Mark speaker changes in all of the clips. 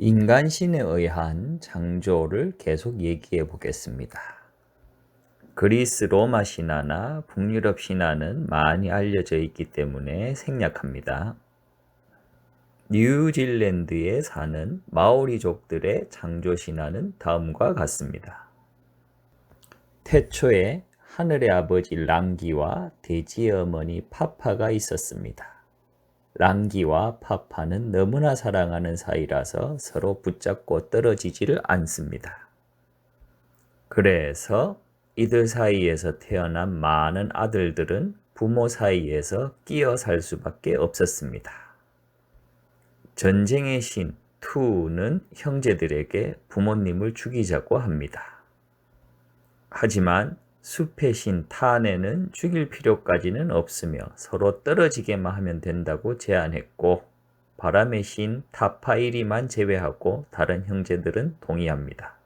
Speaker 1: 인간신에 의한 창조를 계속 얘기해 보겠습니다. 그리스 로마 신화나 북유럽 신화는 많이 알려져 있기 때문에 생략합니다. 뉴질랜드에 사는 마오리족들의 창조 신화는 다음과 같습니다. 태초에 하늘의 아버지 랑기와 돼지의 어머니 파파가 있었습니다. 랑기와 파파는 너무나 사랑하는 사이라서 서로 붙잡고 떨어지지를 않습니다. 그래서 이들 사이에서 태어난 많은 아들들은 부모 사이에서 끼어 살 수밖에 없었습니다. 전쟁의 신 투는 형제들에게 부모님을 죽이자고 합니다. 하지만 숲의 신 타네는 죽일 필요까지는 없으며 서로 떨어지게만 하면 된다고 제안했고 바람의 신 타파이리만 제외하고 다른 형제들은 동의합니다.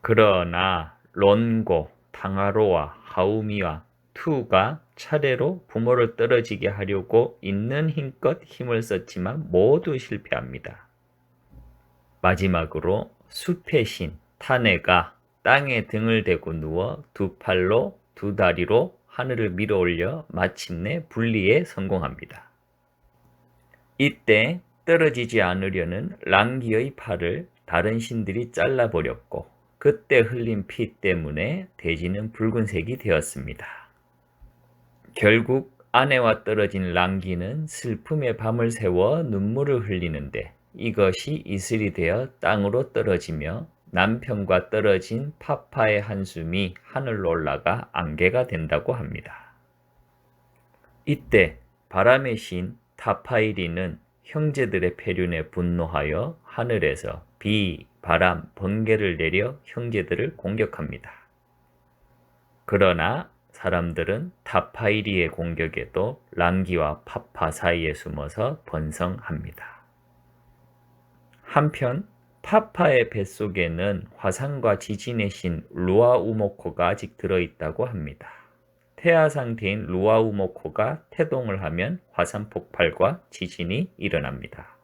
Speaker 1: 그러나 론고, 당하로와 하우미와 투가 차례로 부모를 떨어지게 하려고 있는 힘껏 힘을 썼지만 모두 실패합니다. 마지막으로 숲의 신 타네가 땅에 등을 대고 누워 두 팔로 두 다리로 하늘을 밀어 올려 마침내 분리에 성공합니다. 이때 떨어지지 않으려는 랑기의 팔을 다른 신들이 잘라버렸고 그때 흘린 피 때문에 돼지는 붉은색이 되었습니다. 결국 아내와 떨어진 랑기는 슬픔의 밤을 새워 눈물을 흘리는데 이것이 이슬이 되어 땅으로 떨어지며 남편과 떨어진 파파의 한숨이 하늘로 올라가 안개가 된다고 합니다. 이때 바람의 신 타파이리는 형제들의 폐륜에 분노하여 하늘에서 비, 바람, 번개를 내려 형제들을 공격합니다. 그러나 사람들은 타파이리의 공격에도 랑기와 파파 사이에 숨어서 번성합니다. 한편 파파의 뱃속에는 화산과 지진의 신 루아우모코가 아직 들어있다고 합니다. 태아 상태인 루아우모코가 태동을 하면 화산 폭발과 지진이 일어납니다.